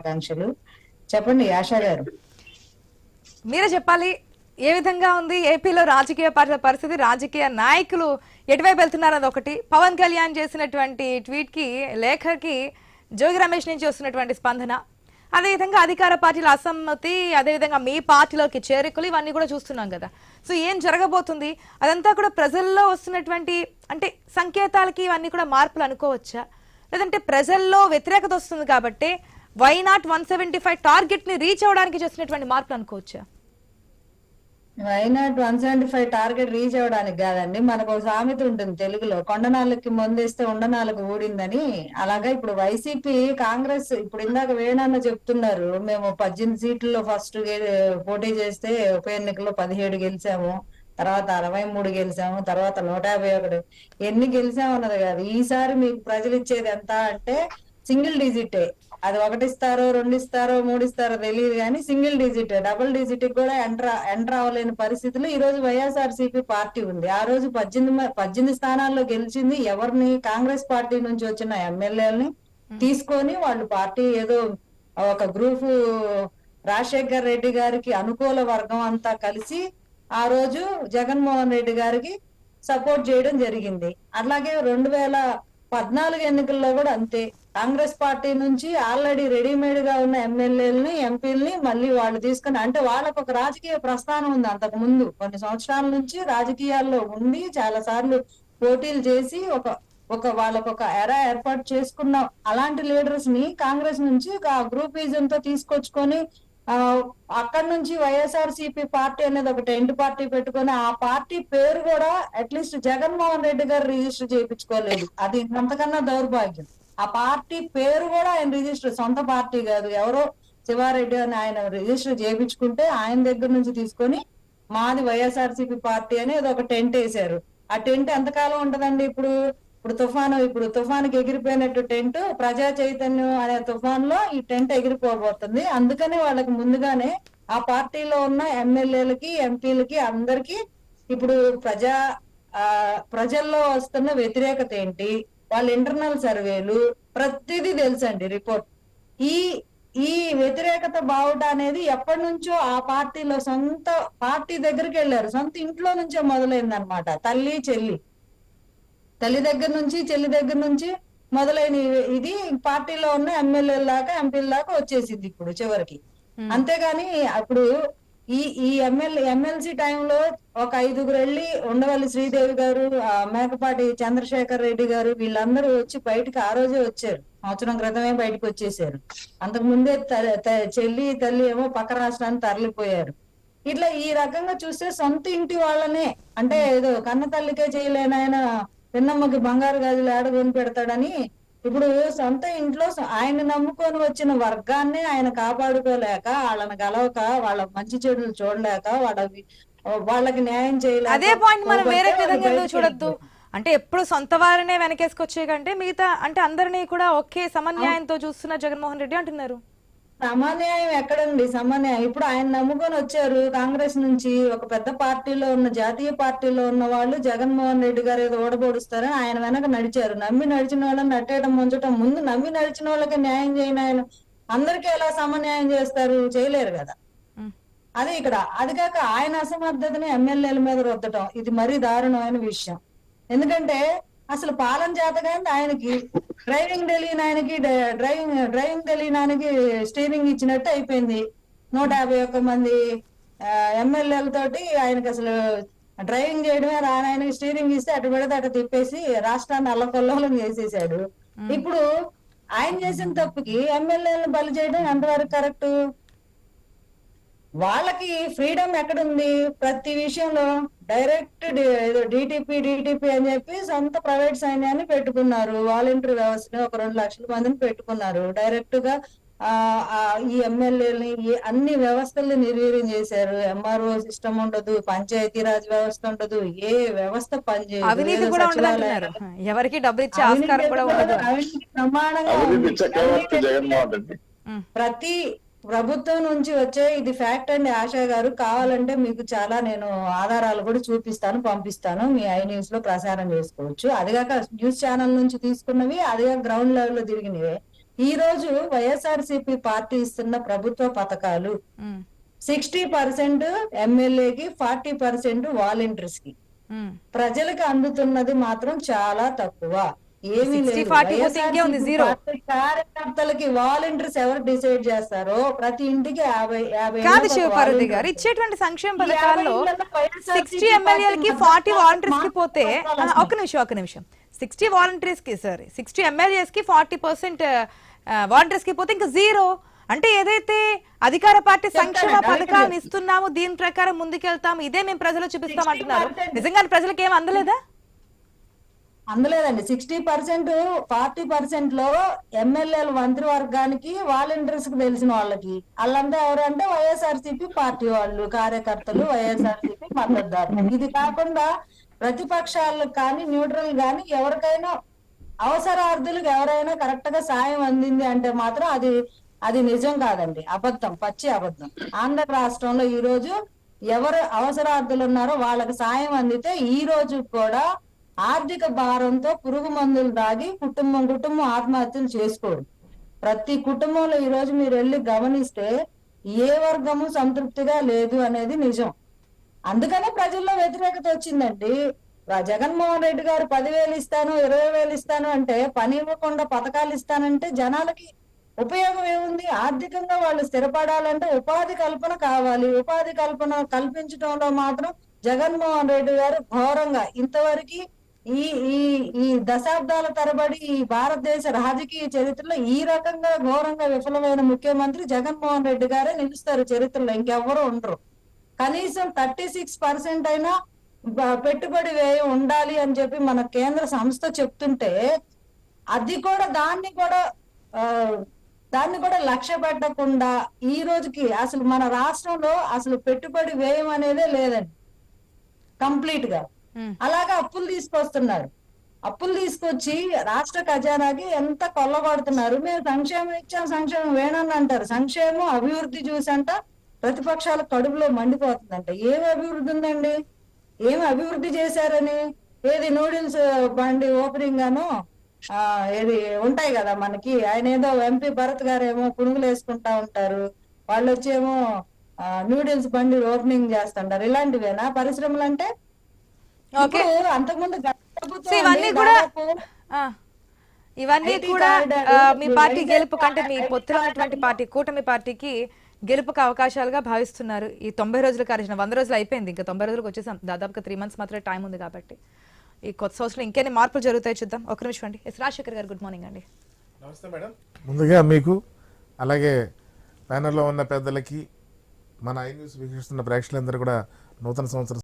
శుభాకాంక్షలు చెప్పండి ఆశా గారు. మీరే చెప్పాలి ఏ విధంగా ఉంది ఏపీలో రాజకీయ పార్టీల పరిస్థితి రాజకీయ నాయకులు ఎటువైపు వెళ్తున్నారు అది ఒకటి పవన్ కళ్యాణ్ చేసినటువంటి ట్వీట్కి లేఖకి జోగి రమేష్ నుంచి వస్తున్నటువంటి స్పందన. అదేవిధంగా అధికార పార్టీల అసమ్మతి అదేవిధంగా మీ పార్టీలోకి చేరికలు ఇవన్నీ కూడా చూస్తున్నాం కదా. సో ఏం జరగబోతుంది? అదంతా కూడా ప్రజల్లో వస్తున్నటువంటి అంటే సంకేతాలకి ఇవన్నీ కూడా మార్పులు అనుకోవచ్చా? లేదంటే ప్రజల్లో వ్యతిరేకత వస్తుంది కాబట్టి why not one seventy five టార్గెట్ని reach అవడానికి చేసినటువంటి మార్పులు అనుకోవచ్చా? Why not one seventy five target reach అవ్వడానికి కాదండి. మనకు ఒక సామెత ఉంటుంది తెలుగులో కొండనాళ్ళకి ముందేస్తే ఉండనాళ్ళకి ఊడిందని. అలాగా ఇప్పుడు వైసీపీ కాంగ్రెస్ ఇప్పుడు ఇందాక వేణన్న చెప్తున్నారు మేము పద్దెనిమిది సీట్లలో ఫస్ట్ పోటీ చేస్తే ఉప ఎన్నికల్లో పదిహేడు గెలిచాము తర్వాత అరవై మూడు గెలిచాము తర్వాత నూట యాభై ఒకటి. ఎన్ని గెలిచామన్నది కాదు. ఈసారి మీకు ప్రజలు ఇచ్చేది ఎంత అంటే సింగిల్ డిజిటే. అది ఒకటి ఇస్తారో రెండు ఇస్తారో మూడు ఇస్తారో తెలియదు కానీ సింగిల్ డిజిట్ డబుల్ డిజిట్ కూడా ఎంటర్ ఎంటర్ అవ్వలేని పరిస్థితిలో ఈ రోజు వైఎస్ఆర్ పార్టీ ఉంది. ఆ రోజు పద్దెనిమిది పద్దెనిమిది స్థానాల్లో గెలిచింది ఎవరిని? కాంగ్రెస్ పార్టీ నుంచి వచ్చిన ఎమ్మెల్యేలని తీసుకొని వాళ్ళు పార్టీ ఏదో ఒక గ్రూప్ రాజశేఖర్ రెడ్డి గారికి అనుకూల వర్గం అంతా కలిసి ఆ రోజు జగన్మోహన్ రెడ్డి గారికి సపోర్ట్ చేయడం జరిగింది. అలాగే రెండు వేల పద్నాలుగు ఎన్నికల్లో కూడా అంతే. కాంగ్రెస్ పార్టీ నుంచి ఆల్రెడీ రెడీమేడ్గా ఉన్న ఎమ్మెల్యేలని ఎంపీలని మళ్ళీ వాళ్ళు తీసుకుని అంటే వాళ్ళకు ఒక రాజకీయ ప్రస్థానం ఉంది అంతకు ముందు. కొన్ని సంవత్సరాల నుంచి రాజకీయాల్లో ఉండి చాలా సార్లు పోటీలు చేసి ఒక ఒక వాళ్ళకు ఒక ఎరా ఏర్పాటు చేసుకున్న అలాంటి లీడర్స్ని కాంగ్రెస్ నుంచి ఆ గ్రూపిజం తో తీసుకొచ్చుకొని అక్కడ నుంచి వైఎస్ఆర్ సిపి పార్టీ అనేది ఒక టెంట్ పార్టీ పెట్టుకొని ఆ పార్టీ పేరు కూడా అట్లీస్ట్ జగన్మోహన్ రెడ్డి గారు రిజిస్టర్ చేయించుకోలేదు. అది అంతకన్నా దౌర్భాగ్యం. ఆ పార్టీ పేరు కూడా ఆయన రిజిస్టర్ సొంత పార్టీ కాదు. ఎవరో శివారెడ్డి అని ఆయన రిజిస్టర్ చేయించుకుంటే ఆయన దగ్గర నుంచి తీసుకొని మాది వైఎస్ఆర్సీపీ పార్టీ అని ఒక టెంట్ వేశారు. ఆ టెంట్ ఎంతకాలం ఉంటదండి ఇప్పుడు? ఇప్పుడు తుఫాను ఇప్పుడు తుఫానుకి ఎగిరిపోయినట్టు టెంట్ ప్రజా చైతన్యం అనే తుఫాన్లో ఈ టెంట్ ఎగిరిపోబోతుంది. అందుకని వాళ్ళకి ముందుగానే ఆ పార్టీలో ఉన్న ఎమ్మెల్యేలకి ఎంపీలకి అందరికి ఇప్పుడు ప్రజా ఆ ప్రజల్లో వస్తున్న వ్యతిరేకత ఏంటి? వాళ్ళ ఇంటర్నల్ సర్వేలు ప్రతిదీ తెలుసండి రిపోర్ట్. ఈ ఈ వ్యతిరేకత బావుట అనేది ఎప్పటి నుంచో ఆ పార్టీలో సొంత పార్టీ దగ్గరికి వెళ్ళారు. సొంత ఇంట్లో నుంచే మొదలైంది అనమాట తల్లి చెల్లి. తల్లి దగ్గర నుంచి చెల్లి దగ్గర నుంచి మొదలైన ఇది పార్టీలో ఉన్న ఎమ్మెల్యేల దాకా ఎంపీల దాకా వచ్చేసింది ఇప్పుడు చివరికి. అంతేగాని అప్పుడు ఈ ఈ ఎమ్మెల్యే ఎమ్మెల్సీ టైంలో ఒక ఐదుగురు వెళ్ళి ఉండవల్లి శ్రీదేవి గారు ఆ మేకపాటి చంద్రశేఖర్ రెడ్డి గారు వీళ్ళందరూ వచ్చి బయటకు ఆ రోజే వచ్చారు. సంవత్సరం క్రితమే బయటకు వచ్చేసారు. అంతకు ముందే చెల్లి తల్లి ఏమో పక్క రాష్ట్రానికి తరలిపోయారు. ఇట్లా ఈ రకంగా చూస్తే సొంత ఇంటి వాళ్ళనే. అంటే ఏదో కన్న తల్లికే చేయలేని ఆయన పిన్నమ్మకి బంగారు గాజులు ఆడగొని పెడతాడని ఇప్పుడు సొంత ఇంట్లో ఆయన నమ్ముకొని వచ్చిన వర్గాన్ని ఆయన కాపాడుకోలేక వాళ్ళని గలవక వాళ్ళ మంచి చెడులు చూడలేక వాళ్ళ వాళ్ళకి న్యాయం చేయలేక అదే పాయింట్ మనం వేరే విధంగా చూడొద్దు? అంటే ఎప్పుడు సొంత వారినే వెనకేసుకొచ్చే కంటే మిగతా అంటే అందరినీ కూడా ఒకే సమన్యాయంతో చూస్తున్న జగన్మోహన్ రెడ్డి అంటున్నారు. సమన్యాయం ఎక్కడండి? సమన్యాయం. ఇప్పుడు ఆయన నమ్ముకొని వచ్చారు కాంగ్రెస్ నుంచి. ఒక పెద్ద పార్టీలో ఉన్న జాతీయ పార్టీలో ఉన్న వాళ్ళు జగన్మోహన్ రెడ్డి గారు ఏదో ఓడబోడుస్తారని ఆయన వెనక నడిచారు. నమ్మి నడిచిన వాళ్ళని నట్టేయడం ముంచడం ముందు నమ్మి నడిచిన వాళ్ళకి న్యాయం చేయని ఆయన. అందరికీ ఎలా సమన్యాయం చేస్తారు? చేయలేరు కదా. అదే ఇక్కడ అది కాక ఆయన అసమర్థతని ఎమ్మెల్యేల మీద రుద్దటం. ఇది మరీ దారుణమైన విషయం. ఎందుకంటే అసలు పాలన చేతగానే ఆయనకి డ్రైవింగ్ తెలియని ఆయనకి డ్రైవింగ్ డ్రైవింగ్ తెలియని ఆయనకి స్టీరింగ్ ఇచ్చినట్టు అయిపోయింది. నూట యాభై ఒక్క మంది ఎమ్మెల్యేలతోటి ఆయనకి అసలు డ్రైవింగ్ చేయడమే రాని ఆయనకి స్టీరింగ్ ఇస్తే అటు పెడితే అటు తిప్పేసి రాష్ట్రాన్ని అల్లకొల్లోలం చేసేసాడు. ఇప్పుడు ఆయన చేసిన తప్పుకి ఎమ్మెల్యేలను బలి చేయడం ఎంతవరకు కరెక్ట్? వాళ్ళకి ఫ్రీడమ్ ఎక్కడుంది? ప్రతి విషయంలో డైరెక్ట్ ఏదో డిటిపి డిటిపి అని చెప్పి సొంత ప్రైవేట్ సైన్యాన్ని పెట్టుకున్నారు. వాలంటీర్ వ్యవస్థని ఒక రెండు లక్షల మందిని పెట్టుకున్నారు. డైరెక్ట్గా ఈ ఎమ్మెల్యేలని ఈ అన్ని వ్యవస్థల్ని నిర్వీర్యం చేశారు. ఎంఆర్ఓ సిస్టమ్ ఉండదు పంచాయతీరాజ్ వ్యవస్థ ఉండదు ఏ వ్యవస్థ పనిచేయదు ఎవరికి డబ్బులు ఇచ్చే అవినీతి ఆస్కారం కూడా ఉండదు. ప్రమాణంగా. ప్రతి ప్రభుత్వం నుంచి వచ్చే ఇది ఫ్యాక్ట్ అండి ఆశా గారు. కావాలంటే మీకు చాలా నేను ఆధారాలు కూడా చూపిస్తాను పంపిస్తాను. మీ ఐ న్యూస్లో ప్రసారం చేసుకోవచ్చు. అదిగాక న్యూస్ ఛానల్ నుంచి తీసుకున్నవి అదిగా గ్రౌండ్ లెవెల్లో తిరిగినవి. ఈ రోజు వైఎస్ఆర్సీపీ పార్టీ ఇస్తున్న ప్రభుత్వ పథకాలు సిక్స్టీ పర్సెంట్ ఎమ్మెల్యేకి ఫార్టీ పర్సెంట్ వాలంటీర్స్కి. ప్రజలకు అందుతున్నది మాత్రం చాలా తక్కువ. ఏమీ 60, లేదు 40 పోతే ఇంకే ఉంది, వైఎస్ఆర్సీపీ zero. పార్టీ కార్యకర్తలకి వాలంటీర్స్ ఎవరు డిసైడ్ చేస్తారో ప్రతి ఇంటికి యాభై యాభై కాదు శివపార్వతి. గారు ఇచ్చేటువంటి సంక్షేమ పథకాల్లో సిక్స్టీ ఎమ్మెల్యేలకి ఫార్టీ వాలంటీర్స్కి పోతే. ఒక నిమిషం ఒక నిమిషం సిక్స్టీ వాలంటీర్స్కి సారీ సిక్స్టీ ఎమ్మెల్యేస్కి ఫార్టీ పర్సెంట్ వాలంటీర్స్కి పోతే ఇంకా జీరో అంటే ఏదైతే అధికార పార్టీ సంక్షేమ పథకాలను. ఇస్తున్నాము దీని ప్రకారం ముందుకెళ్తాము ఇదే మేము ప్రజలు చూపిస్తాం అంటున్నారు 60% నిజంగా ప్రజలకు ఏం అందలేదా అందలేదండి. సిక్స్టీ పర్సెంట్ ఫార్టీ పర్సెంట్లో ఎమ్మెల్యేలు మంత్రి వర్గానికి వాలంటీర్స్కి తెలిసిన వాళ్ళకి. వాళ్ళంతా ఎవరంటే వైఎస్ఆర్సీపీ పార్టీ వాళ్ళు కార్యకర్తలు వైఎస్ఆర్సీపీ మద్దతుదారులు. ఇది కాకుండా ప్రతిపక్షాలకు కానీ న్యూట్రల్ కానీ ఎవరికైనా అవసరార్థులకు ఎవరైనా కరెక్ట్గా సాయం అందింది అంటే మాత్రం అది అది నిజం కాదండి. అబద్ధం పచ్చి అబద్ధం. ఆంధ్ర రాష్ట్రంలో ఈ రోజు ఎవరు అవసరార్థులు ఉన్నారో వాళ్ళకి సాయం అందితే ఈ రోజు కూడా ఆర్థిక భారంతో పురుగు మందులు తాగి కుటుంబం కుటుంబం ఆత్మహత్యలు చేసుకోరు. ప్రతి కుటుంబంలో ఈ రోజు మీరు వెళ్ళి గమనిస్తే ఏ వర్గము సంతృప్తిగా లేదు అనేది నిజం. అందుకనే ప్రజల్లో వ్యతిరేకత వచ్చిందండి. జగన్మోహన్ రెడ్డి గారు పదివేలు ఇస్తాను ఇరవై వేలు ఇస్తాను అంటే పని ఇవ్వకుండా పథకాలు ఇస్తానంటే జనాలకి ఉపయోగం ఏముంది? ఆర్థికంగా వాళ్ళు స్థిరపడాలంటే ఉపాధి కల్పన కావాలి. ఉపాధి కల్పన కల్పించడంలో మాత్రం జగన్మోహన్ రెడ్డి గారు ఘోరంగా. ఇంతవరకు ఈ ఈ ఈ దశాబ్దాల తరబడి ఈ భారతదేశ రాజకీయ చరిత్రలో ఈ రకంగా ఘోరంగా విఫలమైన ముఖ్యమంత్రి జగన్మోహన్ రెడ్డి గారే నిలుస్తారు చరిత్రలో. ఇంకెవ్వరూ ఉండరు. కనీసం థర్టీ సిక్స్ పర్సెంట్ అయినా పెట్టుబడి వ్యయం ఉండాలి అని చెప్పి మన కేంద్ర సంస్థ చెప్తుంటే అది కూడా దాన్ని కూడా దాన్ని కూడా లక్ష్య పెట్టకుండా ఈ రోజుకి అసలు మన రాష్ట్రంలో అసలు పెట్టుబడి వ్యయం అనేదే లేదండి. కంప్లీట్గా Hmm. అలాగా అప్పులు తీసుకొస్తున్నారు. అప్పులు తీసుకొచ్చి రాష్ట్ర ఖజానాకి ఎంత కొల్లగొడుతున్నారు? మేము సంక్షేమం ఇచ్చాం సంక్షేమం వేణని అంటారు. సంక్షేమం అభివృద్ధి చూసంట ప్రతిపక్షాల కడుపులో మండిపోతుందంట. ఏం అభివృద్ధి ఉందండి? ఏం అభివృద్ధి చేశారని? ఏది నూడిల్స్ బండి ఓపెనింగ్ గాను ఆ ఏది ఉంటాయి కదా మనకి. ఆయన ఏదో ఎంపీ భరత్ గారు ఏమో పునుగులు వేసుకుంటా ఉంటారు. వాళ్ళు వచ్చేమో నూడిల్స్ బండి ఓపెనింగ్ చేస్తుంటారు. ఇలాంటివేనా పరిశ్రమలు అంటే అంతకుముందు ఇవన్నీ కూడా ఇవన్నీ మీ పార్టీ గెలుపు కంటే మీ IT పొత్తులో ఉన్నటువంటి కారిడార్ పార్టీ కూటమి పార్టీకి గెలుపుకు అవకాశాలుగా భావిస్తున్నారు. ఈ తొంభై రోజుల కార్యక్రమం వంద రోజులు అయిపోయింది. ఇంకా తొంభై రోజులకు వచ్చేసాం. దాదాపుగా త్రీ మంత్స్ మాత్రమే టైం ఉంది కాబట్టి. ఈ కొత్త సంవత్సరం ఇంకేన్ని మార్పులు జరుగుతాయి చూద్దాం. ఒక నిమిషం అండి. ఎస్ రాజశేఖర్ గారు గుడ్ మార్నింగ్ అండి. నమస్తే మేడం. ముందుగా మీకు అలాగే ప్యానల్లో ఉన్న పెద్దలకి మన ఐ న్యూస్ వీక్షిస్తున్న ప్రేక్షకులందరూ కూడా నూతన సంవత్సర